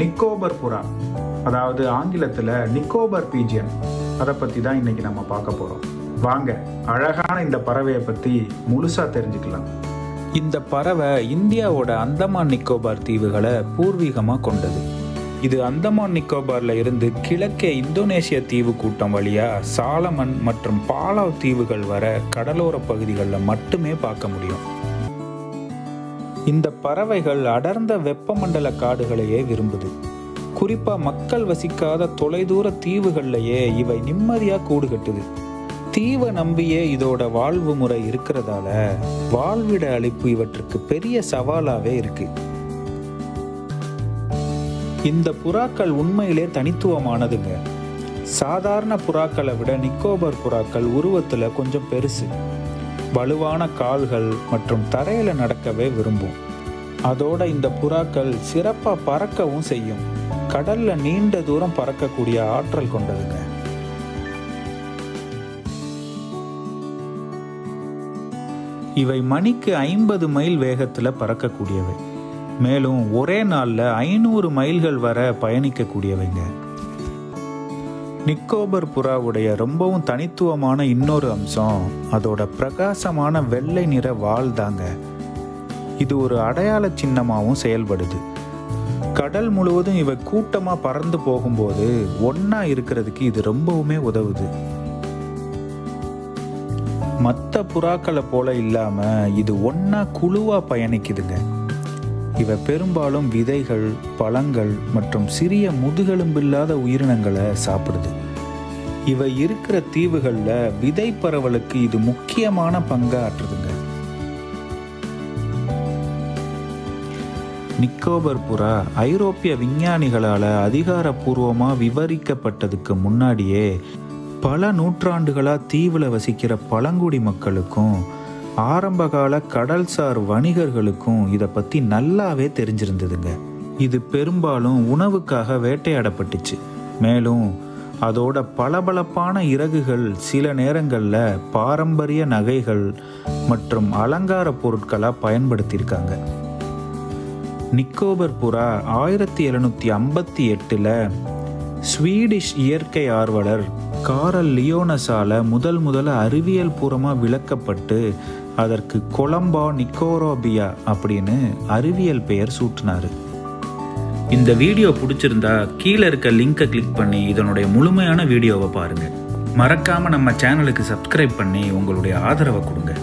நிக்கோபர் புறா. அதாவது ஆங்கிலத்தில் நிக்கோபர் பீஜியன். அதை பற்றி தான் இன்னைக்கு நம்ம பார்க்க போகிறோம் வாங்க அழகான இந்த பறவையை பற்றி முழுசாக தெரிஞ்சுக்கலாம். இந்த பறவை இந்தியாவோட அந்தமான் நிக்கோபார் தீவுகளை பூர்வீகமாக கொண்டது. இது அந்தமான் நிக்கோபாரில் இருந்து கிழக்கே இந்தோனேசிய தீவு கூட்டம் வழியாக சாலமன் மற்றும் பாலாவ் தீவுகள் வர கடலோர பகுதிகளில் மட்டுமே பார்க்க முடியும். இந்த பறவைகள் அடர்ந்த வெப்பமண்டல காடுகளையே விரும்புது. குறிப்பா மக்கள் வசிக்காத தொலைதூர தீவுகள்லயே இவை நிம்மதியா கூடு கட்டுது. தீவை நம்பியே இதோட வாழ்வு முறை இருக்கிறதால வாழ்விட அழிப்பு இவற்றுக்கு பெரிய சவாலாவே இருக்கு. இந்த புறாக்கள் உண்மையிலே தனித்துவமானதுங்க. சாதாரண புறாக்களை விட நிக்கோபர் புறாக்கள் உருவத்துல கொஞ்சம் பெருசு. வலுவான கால்கள் மற்றும் தரையில நடக்கவே விரும்பும். அதோட இந்த புறாக்கள் சிறப்பாக பறக்கவும் செய்யும். கடல்ல நீண்ட தூரம் பறக்கக்கூடிய ஆற்றல் கொண்டதுங்க. இவை மணிக்கு ஐம்பது மைல் வேகத்தில் பறக்கக்கூடியவை. மேலும் ஒரே நாள்ல ஐநூறு மைல்கள் வர பயணிக்கக்கூடியவைங்க. நிக்கோபர் புறாவுடைய ரொம்பவும் தனித்துவமான இன்னொரு அம்சம் அதோட பிரகாசமான வெள்ளை நிற வால் தாங்க. இது ஒரு அடையாள சின்னமாகவும் செயல்படுது. கடல் முழுவதும் இவை கூட்டமாக பறந்து போகும்போது ஒன்றா இருக்கிறதுக்கு இது ரொம்பவுமே உதவுது. மற்ற புறாக்களை போல இல்லாமல் இது ஒன்றா குழுவாக பயணிக்குதுங்க. இவை பெரும்பாலும் விதைகள் பழங்கள் மற்றும் சிறிய முதுகெலும்பில்லாத உயிரினங்களை சாப்பிடுது. இவை இருக்கிற தீவுகளில் விதை பரவலுக்கு இது முக்கியமான பங்காற்றுதுங்க நிக்கோபர் புறா ஐரோப்பிய விஞ்ஞானிகளால் அதிகாரப்பூர்வமாக விவரிக்கப்பட்டதுக்கு முன்னாடியே பல நூற்றாண்டுகளாக தீவில் வசிக்கிற பழங்குடி மக்களுக்கும் ஆரம்பகால கடல்சார் வணிகர்களுக்கும் இதை பற்றி நல்லாவே தெரிஞ்சிருந்ததுங்க. இது பெரும்பாலும் உணவுக்காக வேட்டையாடப்பட்டுச்சு. மேலும் அதோட பளபளப்பான இறகுகள் சில நேரங்களில் பாரம்பரிய நகைகள் மற்றும் அலங்கார பொருட்களாக பயன்படுத்தியிருக்காங்க. நிக்கோபர் புறா ஆயிரத்தி எழுநூற்றி ஐம்பத்தி எட்டில் ஸ்வீடிஷ் இயற்கை ஆர்வலர் காரல் லியோனஸால முதல் முதல்ல அறிவியல் பூர்வமாக விளக்கப்பட்டு அதற்கு கொலம்பா நிக்கோரோபியா அப்படின்னு அறிவியல் பெயர் சூட்டினாரு. இந்த வீடியோ பிடிச்சிருந்தா கீழே இருக்க லிங்கை கிளிக் பண்ணி இதனுடைய முழுமையான வீடியோவை பாருங்கள் மறக்காமல் நம்ம சேனலுக்கு சப்ஸ்கிரைப் பண்ணி உங்களுடைய ஆதரவை கொடுங்க.